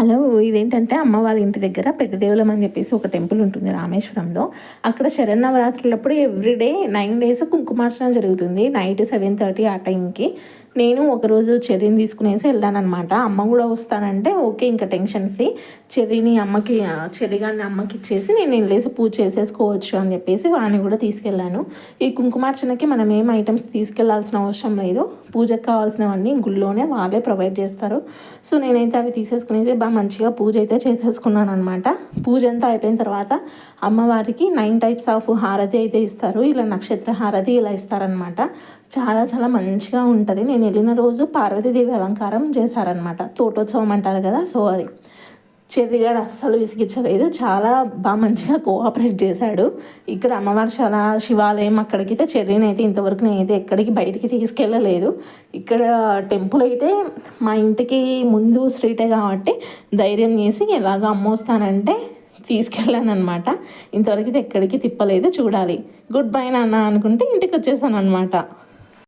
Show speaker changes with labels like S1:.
S1: Hello ఇదేంటంటే అమ్మ వాళ్ళ ఇంటి దగ్గర పెద్దదేవులం అని చెప్పేసి ఒక టెంపుల్ ఉంటుంది రామేశ్వరంలో. అక్కడ శరన్నవరాత్రులప్పుడు ఎవ్రీడే నైన్ డేస్ కుంకుమార్చన జరుగుతుంది నైట్ సెవెన్ థర్టీ ఆ టైంకి. నేను ఒకరోజు చెర్రీని తీసుకునేసి వెళ్ళానమాట అమ్మ కూడా వస్తానంటే ఓకే ఇంకా టెన్షన్ ఫ్రీ. చెర్రీని అమ్మకి చెర్రీగాన్ని అమ్మకి ఇచ్చేసి నేను వెళ్ళేసి పూజ చేసేసుకోవచ్చు అని చెప్పేసి వాడిని కూడా తీసుకెళ్ళాను. ఈ కుంకుమార్చనకి మనం ఏం ఐటమ్స్ తీసుకెళ్ళాల్సిన అవసరం లేదు. పూజకు కావాల్సినవన్నీ గుళ్ళోనే వాళ్ళే ప్రొవైడ్ చేస్తారు. సో నేనైతే అవి తీసేసుకునేసి బాగా మంచిగా పూజ అయితే చేసేసుకున్నాను అనమాట పూజ అంతా అయిపోయిన తర్వాత అమ్మవారికి నైన్ టైప్స్ ఆఫ్ హారతి అయితే ఇస్తారు. ఇలా నక్షత్ర హారతి ఇలా ఇస్తారనమాట చాలా చాలా మంచిగా ఉంటుంది. నేను వెళ్ళిన రోజు పార్వతీదేవి అలంకారం చేశారనమాట తోటోత్సవం అంటారు కదా సో అది. చెర్రిగాడు అస్సలు విసిగించలేదు. చాలా బాగా మంచిగా కోఆపరేట్ చేశాడు. ఇక్కడ అమ్మవారిశాల శివాలయం అక్కడికైతే చెర్రీని అయితే ఇంతవరకు నేనైతే ఎక్కడికి బయటికి తీసుకెళ్ళలేదు. ఇక్కడ టెంపుల్ అయితే మా ఇంటికి ముందు స్ట్రీటే కాబట్టి ధైర్యం చేసి ఎలాగ అమ్మోస్తానంటే తీసుకెళ్ళాను అనమాట ఇంతవరకు అయితే ఎక్కడికి తిప్పలేదు చూడాలి. గుడ్ బై నాన్న అనుకుంటే ఇంటికి వచ్చేసాను అనమాట